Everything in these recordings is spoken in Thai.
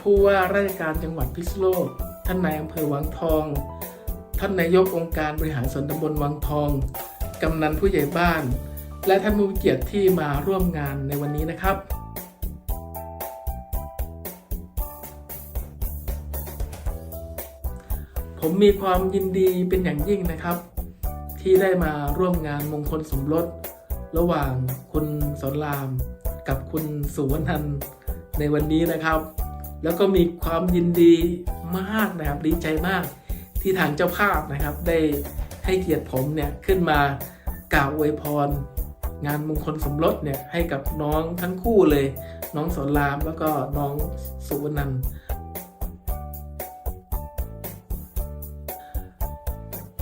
ผู้ว่าราชการจังหวัดพิษณุโลก ท่านนายอำเภอวังทอง ท่านนายกองค์การบริหารส่วนตำบลวังทอง กำนันผู้ใหญ่บ้าน และท่านผู้เกียรติที่มาร่วมงานในวันนี้นะครับผมมีความยินดีเป็นอย่างยิ่งนะครับ ที่ได้มาร่วมงานมงคลสมรส ระหว่างคุณสอนราม กับคุณสุวรรณันในวันนี้นะครับ แล้วก็มีความยินดีมากนะครับดีใจมากที่ทางเจ้าภาพนะครับ ได้ให้เกียรติผมเนี่ยขึ้นมากล่าวอวยพรงานมงคลสมรสเนี่ยให้กับน้องทั้งคู่เลย น้องสอนรามแล้วก็น้องสุวรรณัน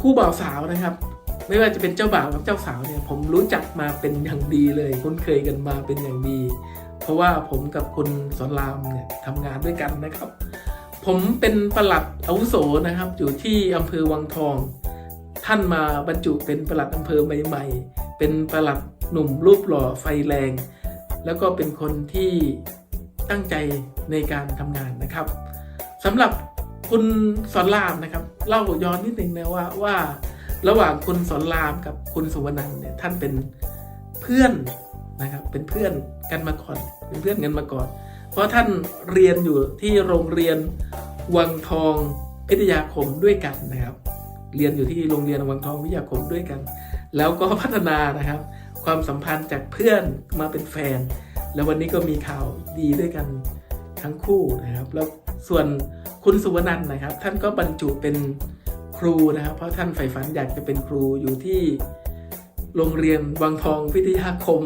คู่บ่าวสาวนะครับ ไม่ว่าจะเป็นเจ้าบ่าวกับเจ้าสาวเนี่ยผมรู้จักมาเป็นอย่างดีเลยคุ้นเคยกันมาเป็นอย่างดี ราะว่าผมกับคุณสอนรามเนี่ยทำงานด้วยกันนะครับ ผมเป็นประหลัดอาวุโสนะครับ อยู่ที่อำเภอวังทอง ท่านมาบรรจุเป็นประหลัดอำเภอใหม่ๆ เป็นประหลัดหนุ่มรูปหล่อไฟแรง แล้วก็เป็นคนที่ตั้งใจในการทำงานนะครับสำหรับคุณสอนรามนะครับเล่าย้อนนิดนึงนะว่าว่า ระหว่างคุณสอนรามกับคุณสุวรรณันท์เนี่ยท่านเป็นเพื่อน นะครับเป็นเพื่อนกันมาก่อนเป็นเพื่อนกันมาก่อน เพราะท่านเรียนอยู่ที่โรงเรียนวังทองพิทยาคมด้วยกันนะครับ เรียนอยู่ที่โรงเรียนวังทองวิทยาคมด้วยกัน แล้วก็พัฒนานะครับ ความสัมพันธ์จากเพื่อนมาเป็นแฟน แล้ววันนี้ก็มีข่าวดีด้วยกันทั้งคู่นะครับ แล้วส่วนคุณสุวรรณนนะครับ ท่านก็บรรจุเป็นครูนะครับ เพราะท่านใฝ่ฝันอยากจะเป็นครูอยู่ที่โรงเรียนวังทองพิทยาคม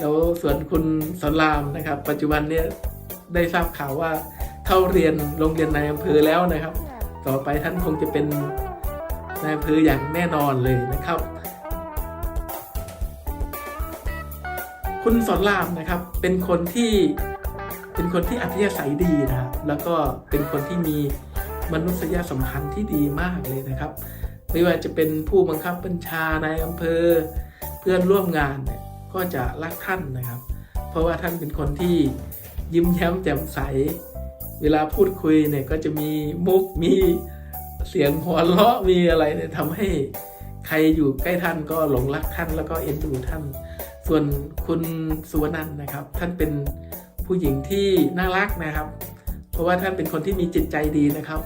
แล้วส่วนคุณสอนรามนะครับ ปัจจุบันเนี่ยได้ทราบข่าวว่าเข้าเรียนโรงเรียนนายอำเภอแล้วนะครับ ต่อไปท่านคงจะเป็นนายอำเภออย่างแน่นอนเลยนะครับ คุณสอนรามนะครับ เป็นคนที่เป็นคนที่อัธยาศัยดีนะครับแล้วก็เป็นคนที่มีมนุษยสัมพันธ์ที่ดีมากเลยนะครับ ไม่ว่าจะเป็นผู้บังคับบัญชานายอำเภอเพื่อนร่วมงานเนี่ย ก็จะรักท่านนะครับ เพราะว่าท่านเป็นคนที่ยิ้มแย้มแจ่มใส เวลาพูดคุยเนี่ยก็จะมีมุกมีเสียงหัวเราะมีอะไรเนี่ยทำให้ใครอยู่ใกล้ท่านก็หลงรักท่านแล้วก็เอ็นดูท่าน ส่วนคุณสุวรรณนท์นะครับ ท่านเป็นผู้หญิงที่น่ารักนะครับ เพราะว่าท่านเป็นคนที่มีจิตใจดีนะครับ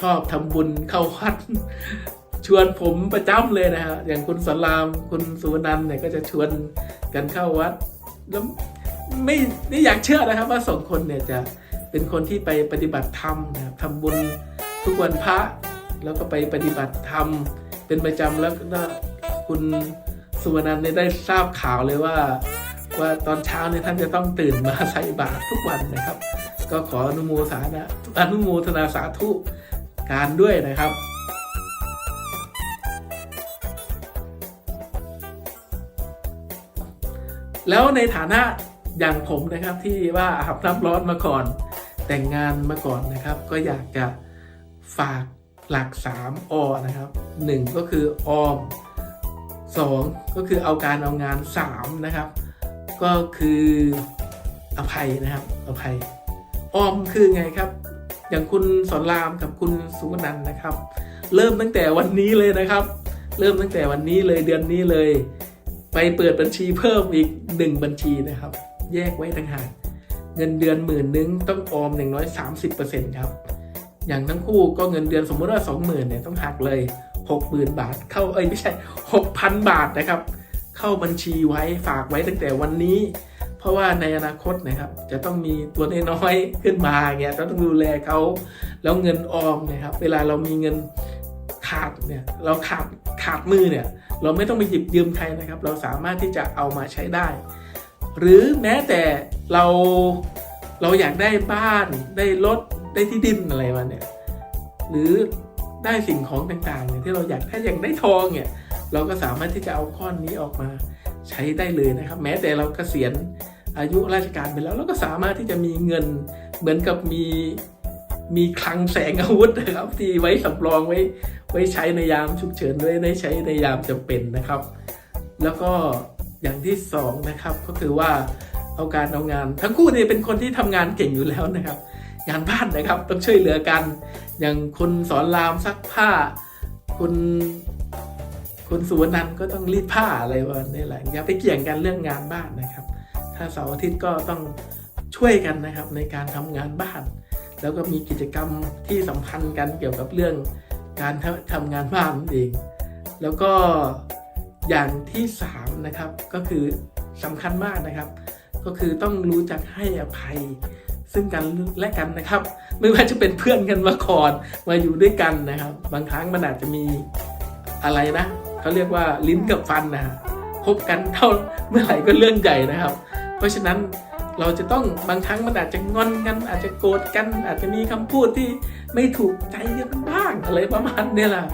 ชอบทำบุญเข้าวัด ชวนผมประจำเลยนะฮะอย่างคุณสอนรามคุณสุวรรณันเนี่ยก็จะชวนกันเข้าวัดแล้วไม่ไม่อยากเชื่อนะครับว่าสองคนเนี่ยจะเป็นคนที่ไปปฏิบัติธรรมนะครับทำบุญทุกวันพระ แล้วก็ไปปฏิบัติธรรมเป็นประจำแล้วก็คุณสุวรรณันเนี่ยได้ทราบข่าวเลยว่า ว่าตอนเช้าเนี่ยท่านจะต้องตื่นมาใส่บาตรทุกวันนะครับ ก็ขออนุโมทนาอนุโมทนาสาธุการด้วยนะครับ แล้วในฐานะอย่างผมนะครับที่ว่าอาบน้ำร้อนมาก่อน แต่งงานมาก่อนนะครับ ก็อยากจะฝากหลัก 3 อ นะครับ 1 ก็คือออม 2 ก็คือเอาการเอางาน 3 นะครับ ก็คืออภัยนะครับอภัย ออมคือไงครับ อย่างคุณสอนรามกับคุณสุวรรณันนะครับ เริ่มตั้งแต่วันนี้เลยนะครับ เริ่มตั้งแต่วันนี้เลยเดือนนี้เลย ไปเปิดบัญชีเพิ่มอีกหนึ่งบัญชีนะครับ แยกไว้ต่างหากเงินเดือนหมื่นนึงต้องออมอย่างน้อย30%ครับ อย่างทั้งคู่ก็เงินเดือนสมมติว่า 20,000เนี่ยต้องหักเลย 60,000 บาท เข้าเอ้ยไม่ใช่ 6,000 บาทนะครับ เข้าบัญชีไว้ฝากไว้ตั้งแต่วันนี้ เพราะว่าในอนาคตนะครับ จะต้องมีตัวน้อยๆขึ้นมาเงี้ยเราต้องดูแลเขาแล้วเงินออมนะครับ เวลาเรามีเงินขาดเนี่ยเราขาดขาดมือเนี่ย เราไม่ต้องไปหยิบยืมใครนะครับ เราสามารถที่จะเอามาใช้ได้ หรือแม้แต่เราเราอยากได้บ้านได้รถได้ที่ดินอะไรมาเนี่ยหรือได้สิ่งของต่างๆเนี่ยที่เราอยากถ้าอยากได้ทองเนี่ยเราก็สามารถที่จะเอาก้อนนี้ออกมาใช้ได้เลยนะครับ แม้แต่เราเกษียณอายุราชการไปแล้วเราก็สามารถที่จะมีเงินเหมือนกับมี มีคลังแสงอาวุธนะครับ ที่ไว้สำรองไว้ไว้ใช้ในยามฉุกเฉินไว้ในใช้ในยามจำเป็นนะครับ แล้วก็อย่างที่สองนะครับก็คือว่าเอาการเอางาน ทั้งคู่เนี่ยเป็นคนที่ทำงานเก่งอยู่แล้วนะครับ งานบ้านนะครับต้องช่วยเหลือกัน อย่างคุณสอนรามซักผ้า คุณคุณสุวรรณันก็ต้องรีดผ้าอะไรวันนี้แหละอย่าไปเกี่ยงกันเรื่องงานบ้านนะครับ ถ้าเสาร์อาทิตย์ก็ต้องช่วยกันนะครับในการทำงานบ้าน แล้วก็มีกิจกรรมที่สัมพันธ์กันเกี่ยวกับเรื่องการทำงานบ้านนั่นเอง แล้วก็อย่างที่สามนะครับก็คือสำคัญมากนะครับ ก็คือต้องรู้จักให้อภัย ซึ่งกันและกันนะครับ ไม่ว่าจะเป็นเพื่อนกันมาก่อนมาอยู่ด้วยกันนะครับ บางครั้งมันอาจจะมีอะไรนะเขาเรียกว่าลิ้นกับฟันนะฮะพบกันเท่าเมื่อไหร่ก็เรื่องใหญ่นะครับ เพราะฉะนั้น เราจะต้องบางครั้งมันอาจจะงอนกันอาจจะโกรธกัน อาจจะมีคำพูดที่ไม่ถูกใจกันบ้างอะไรประมาณนี้แหละ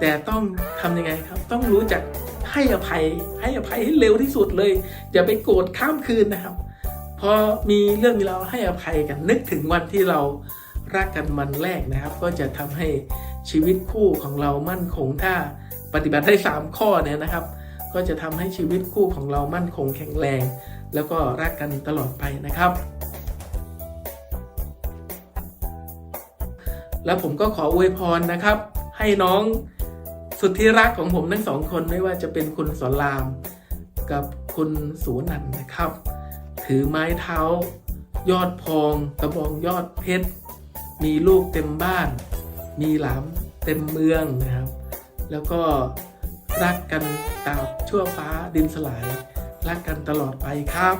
แต่ต้องทำยังไงครับ ต้องรู้จักให้อภัย ให้อภัยให้เร็วที่สุดเลยอย่าไปโกรธข้ามคืนนะครับ พอมีเรื่องมีเราวให้อภัยกันนึกถึงวันที่เรารักกันวันแรกนะครับ ก็จะทำให้ชีวิตคู่ของเรามั่นคงถ้าปฏิบัติได้ 3 ข้อเนี่ยนะครับ ก็จะทำให้ชีวิตคู่ของเรามั่นคงแข็งแรง แล้วก็รักกันตลอดไปนะครับ แล้วผมก็ขออวยพรนะครับ ให้น้องสุดที่รักของผมทั้งสองคนไม่ว่าจะเป็นคุณสอนราม กับคุณสูนันท์นะครับ ถือไม้เท้ายอดพองกระบองยอดเพชร มีลูกเต็มบ้าน มีหลามเต็มเมืองนะครับ แล้วก็รักกันตาบชั่วฟ้าดินสลาย รักกันตลอดไปครับ